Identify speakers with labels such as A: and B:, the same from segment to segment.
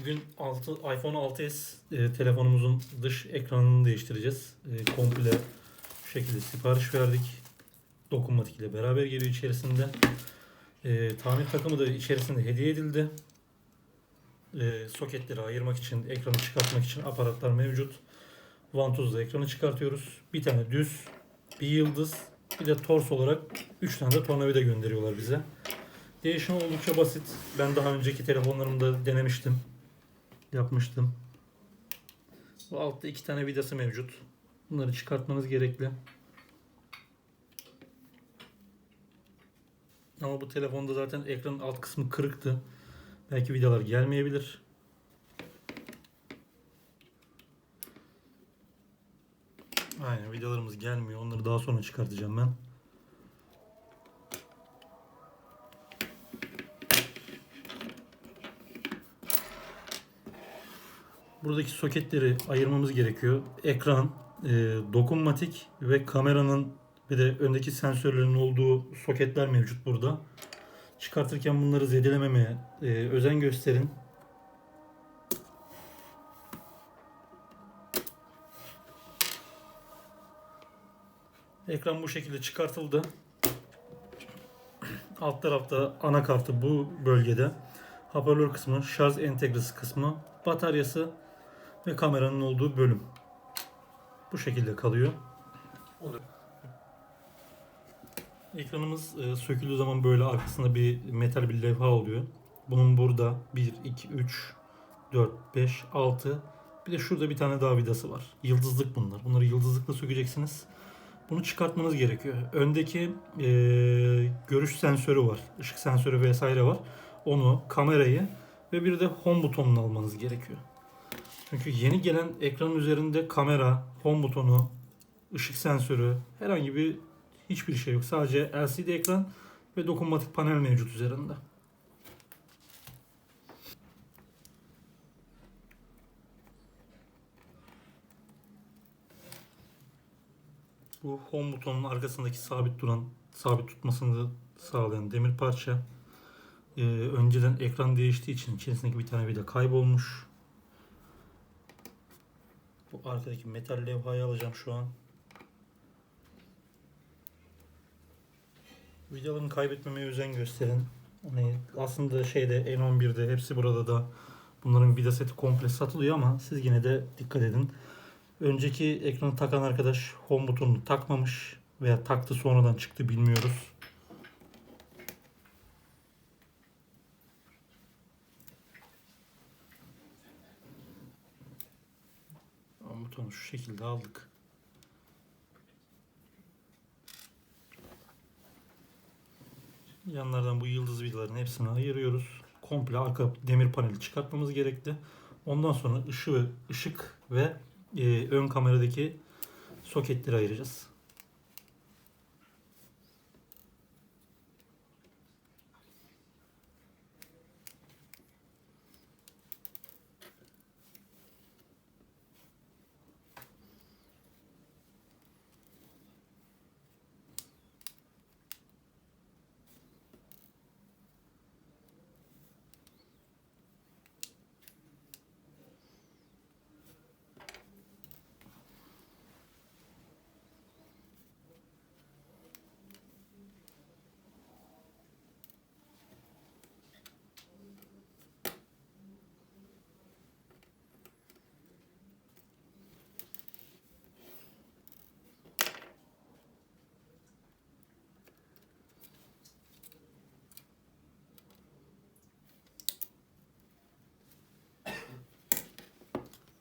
A: Bugün 6, iPhone 6s e, telefonumuzun dış ekranını değiştireceğiz. E, komple şekilde sipariş verdik. Dokunmatik ile beraber geliyor içerisinde. E, tamir takımı da içerisinde hediye edildi. E, soketleri ayırmak için, ekranı çıkartmak için aparatlar mevcut. Vantuzla ekranı çıkartıyoruz. Bir tane düz, bir yıldız, bir de tors olarak 3 tane de tornavida gönderiyorlar bize. Değişim oldukça basit. Ben daha önceki telefonlarımda denemiştim. Yapmıştım. Bu altta iki tane vidası mevcut. Bunları çıkartmanız gerekli. Ama bu telefonda zaten ekranın alt kısmı kırıktı. Belki vidalar gelmeyebilir. Aynen vidalarımız gelmiyor. Onları daha sonra çıkartacağım ben. Buradaki soketleri ayırmamız gerekiyor. Ekran, e, dokunmatik ve kameranın ve de öndeki sensörlerin olduğu soketler mevcut burada. Çıkartırken bunları zedelememeye e, özen gösterin. Ekran bu şekilde çıkartıldı. Alt tarafta anakartı bu bölgede. Hoparlör kısmı, şarj entegresi kısmı, bataryası ve kameranın olduğu bölüm. Bu şekilde kalıyor. Ekranımız e, söküldüğü zaman böyle arkasında bir metal bir levha oluyor. Bunun burada 1, 2, 3, 4, 5, 6 bir de şurada bir tane daha vidası var. Yıldızlık bunlar. Bunları yıldızlıkla sökeceksiniz. Bunu çıkartmanız gerekiyor. Öndeki e, görüş sensörü var. ışık sensörü vesaire var. Onu, kamerayı ve bir de home butonunu almanız gerekiyor. Çünkü yeni gelen ekranın üzerinde kamera, home butonu, ışık sensörü, herhangi bir hiçbir şey yok. Sadece LCD ekran ve dokunmatik panel mevcut üzerinde. Bu home butonun arkasındaki sabit duran, sabit tutmasını sağlayan demir parça. Ee, önceden ekran değiştiği için içerisindeki bir tane vida kaybolmuş. Arkadaki metal levhayı alacağım şu an. Vidalarını kaybetmemeye özen gösterin. Hani aslında şeyde N11'de hepsi burada da bunların vida seti komple satılıyor ama siz yine de dikkat edin. Önceki ekranı takan arkadaş home butonunu takmamış veya taktı sonradan çıktı bilmiyoruz. Home butonu şu şekilde aldık. Yanlardan bu yıldız vidaların hepsini ayırıyoruz. Komple arka demir paneli çıkartmamız gerekli. Ondan sonra ışığı, ışık ve e, ön kameradaki soketleri ayıracağız.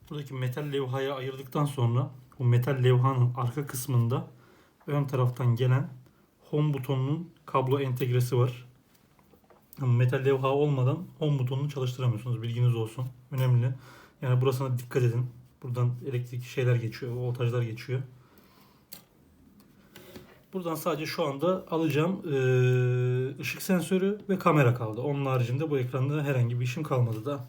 A: Buradaki metal levhayı ayırdıktan sonra bu metal levhanın arka kısmında ön taraftan gelen home butonunun kablo entegresi var. Metal levha olmadan home butonunu çalıştıramıyorsunuz. Bilginiz olsun. Önemli. Yani burasına dikkat edin. Buradan elektrik şeyler geçiyor, voltajlar geçiyor. Buradan sadece şu anda alacağım ışık sensörü ve kamera kaldı. Onun haricinde bu ekranda herhangi bir işim kalmadı da.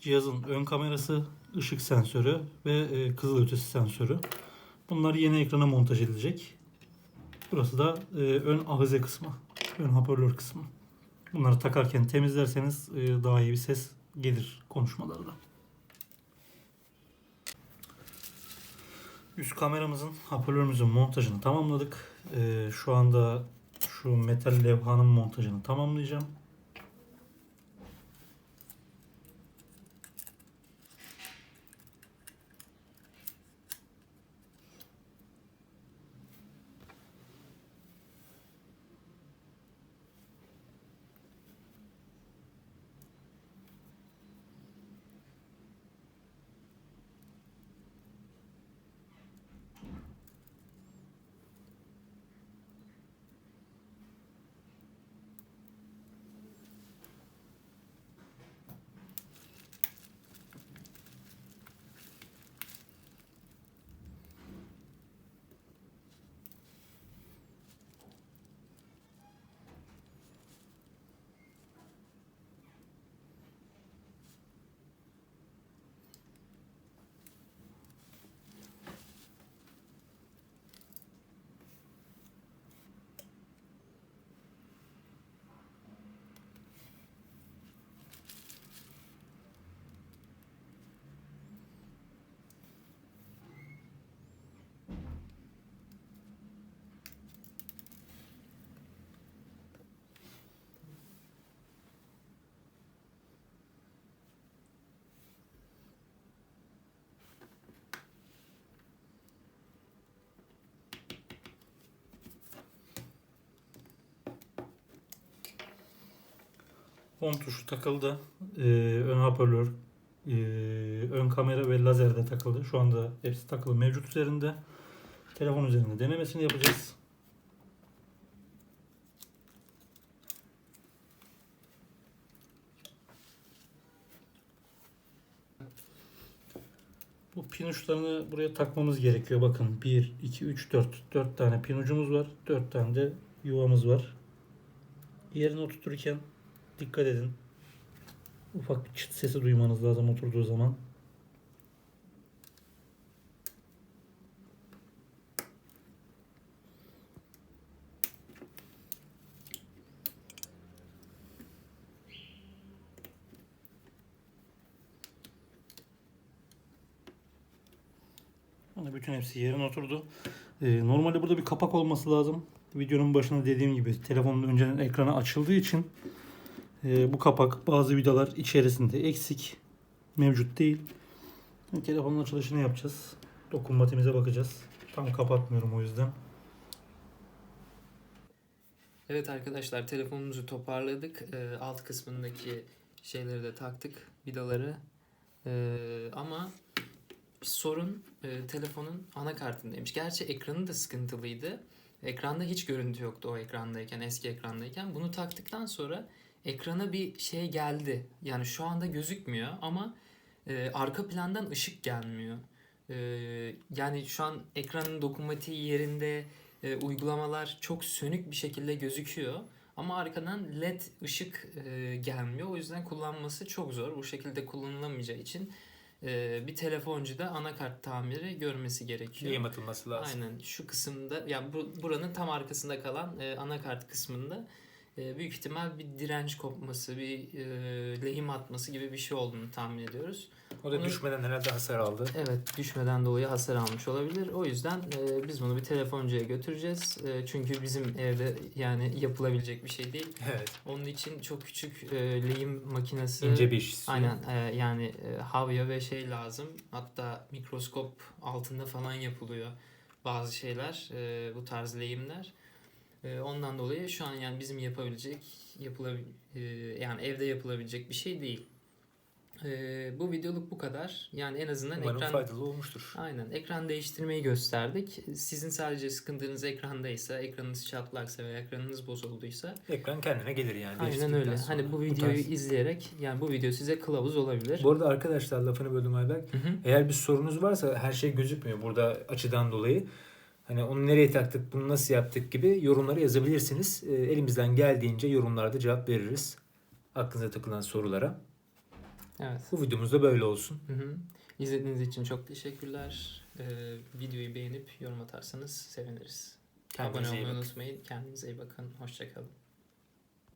A: Cihazın ön kamerası, ışık sensörü ve e, kızılötesi sensörü. Bunlar yeni ekrana montaj edilecek. Burası da e, ön ahize kısmı, ön hoparlör kısmı. Bunları takarken temizlerseniz e, daha iyi bir ses gelir konuşmalarda. Üst kameramızın, hoparlörümüzün montajını tamamladık. E, şu anda şu metal levhanın montajını tamamlayacağım. Home tuşu takıldı. Ee, ön hoparlör, ee, ön kamera ve lazer de takıldı. Şu anda hepsi takılı mevcut üzerinde. Telefon üzerinde denemesini yapacağız. Bu pin uçlarını buraya takmamız gerekiyor. Bakın 1, 2, 3, 4. 4 tane pin ucumuz var. 4 tane de yuvamız var. Yerine oturturken dikkat edin. Ufak bir çıt sesi duymanız lazım oturduğu zaman. Hani bütün hepsi yerine oturdu. Ee, normalde burada bir kapak olması lazım. Videonun başında dediğim gibi telefonun önceden ekranı açıldığı için e, bu kapak bazı vidalar içerisinde eksik. Mevcut değil. Şimdi telefonun açılışını yapacağız. Dokunmatiğimize bakacağız. Tam kapatmıyorum o yüzden.
B: Evet arkadaşlar telefonumuzu toparladık. Ee, alt kısmındaki şeyleri de taktık. Vidaları. Ee, ama sorun e, telefonun anakartındaymış. Gerçi ekranı da sıkıntılıydı. Ekranda hiç görüntü yoktu o ekrandayken, eski ekrandayken. Bunu taktıktan sonra ekrana bir şey geldi. Yani şu anda gözükmüyor ama e, arka plandan ışık gelmiyor. E, yani şu an ekranın dokunmatiği yerinde, e, uygulamalar çok sönük bir şekilde gözüküyor. Ama arkadan led ışık e, gelmiyor. O yüzden kullanması çok zor. Bu şekilde kullanılamayacağı için e, bir telefoncu da anakart tamiri görmesi gerekiyor.
C: Lehim atılması lazım.
B: Aynen şu kısımda yani bu, buranın tam arkasında kalan e, anakart kısmında büyük ihtimal bir direnç kopması, bir e, lehim atması gibi bir şey olduğunu tahmin ediyoruz.
C: O da
B: Onu-
C: düşmeden herhalde hasar aldı.
B: Evet düşmeden dolayı hasar almış olabilir. O yüzden e, biz bunu bir telefoncuya götüreceğiz. E, çünkü bizim evde yani yapılabilecek bir şey değil.
C: Evet.
B: Onun için çok küçük e, lehim makinesi.
C: İnce bir iş.
B: Aynen e, yani e, havya ve şey lazım. Hatta mikroskop altında falan yapılıyor bazı şeyler e, bu tarz lehimler. E, ondan dolayı şu an yani bizim yapabilecek yapılabil e, yani evde yapılabilecek bir şey değil. E, bu videoluk bu kadar. Yani en azından
C: Umarım
B: ekran
C: faydalı olmuştur.
B: Aynen ekran değiştirmeyi gösterdik. Sizin sadece sıkıntınız ekrandaysa, ekranınız çatlaksa veya ekranınız bozulduysa
C: Ekran kendine gelir yani.
B: aynen öyle.
C: sonra.
B: Hani bu
C: Bu
B: videoyu
C: tarz.
B: izleyerek yani bu video size kılavuz olabilir.
C: Bu arada arkadaşlar lafını böldüm Ayberk.
B: Hı hı.
C: Eğer bir sorunuz varsa her şey gözükmüyor burada açıdan dolayı. Hani onu nereye taktık, bunu nasıl yaptık gibi yorumlara yazabilirsiniz. Ee, elimizden geldiğince yorumlarda cevap veririz. Aklınıza takılan sorulara.
B: Evet.
C: Bu videomuz da böyle olsun.
B: Hı hı. İzlediğiniz için çok teşekkürler. Ee, videoyu beğenip yorum atarsanız seviniriz.
C: Kendinize
B: Abone olmayı unutmayın. Kendinize iyi bakın. Hoşçakalın.